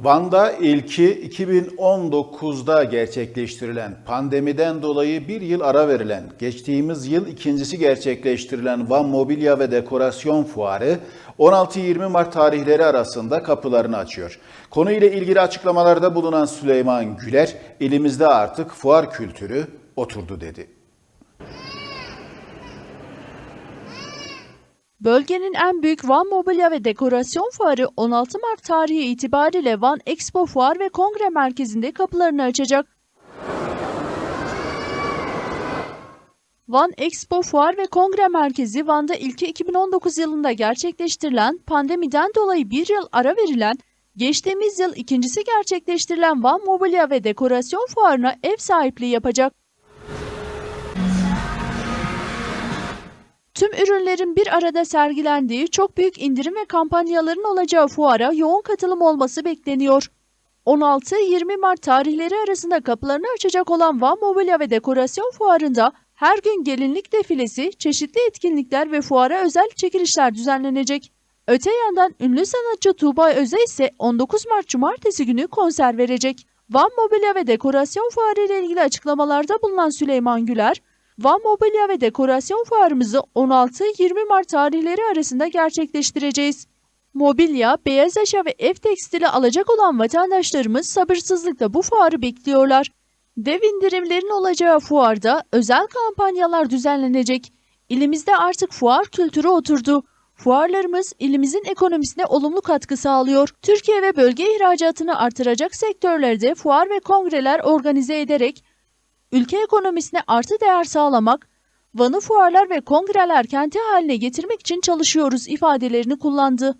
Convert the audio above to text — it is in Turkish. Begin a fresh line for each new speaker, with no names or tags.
Van'da ilki 2019'da gerçekleştirilen, pandemiden dolayı bir yıl ara verilen, geçtiğimiz yıl ikincisi gerçekleştirilen Van Mobilya ve Dekorasyon Fuarı 16-20 Mart tarihleri arasında kapılarını açıyor. Konuyla ilgili açıklamalarda bulunan Süleyman Güler, ilimizde artık fuar kültürü oturdu dedi.
Bölgenin en büyük Van Mobilya ve Dekorasyon Fuarı 16 Mart tarihi itibariyle Van Expo Fuar ve Kongre Merkezi'nde kapılarını açacak. Van Expo Fuar ve Kongre Merkezi Van'da ilki 2019 yılında gerçekleştirilen, pandemiden dolayı bir yıl ara verilen, geçtiğimiz yıl ikincisi gerçekleştirilen Van Mobilya ve Dekorasyon Fuarı'na ev sahipliği yapacak. Tüm ürünlerin bir arada sergilendiği çok büyük indirim ve kampanyaların olacağı fuara yoğun katılım olması bekleniyor. 16-20 Mart tarihleri arasında kapılarını açacak olan Van Mobilya ve Dekorasyon Fuarı'nda her gün gelinlik defilesi, çeşitli etkinlikler ve fuara özel çekilişler düzenlenecek. Öte yandan ünlü sanatçı Tuğba Öze ise 19 Mart Cumartesi günü konser verecek. Van Mobilya ve Dekorasyon Fuarı ile ilgili açıklamalarda bulunan Süleyman Güler, Van Mobilya ve Dekorasyon Fuarımızı 16-20 Mart tarihleri arasında gerçekleştireceğiz. Mobilya, beyaz eşya ve ev tekstili alacak olan vatandaşlarımız sabırsızlıkla bu fuarı bekliyorlar. Dev indirimlerin olacağı fuarda özel kampanyalar düzenlenecek. İlimizde artık fuar kültürü oturdu. Fuarlarımız ilimizin ekonomisine olumlu katkı sağlıyor. Türkiye ve bölge ihracatını artıracak sektörlerde fuar ve kongreler organize ederek ülke ekonomisine artı değer sağlamak, Van'ı fuarlar ve kongreler kenti haline getirmek için çalışıyoruz ifadelerini kullandı.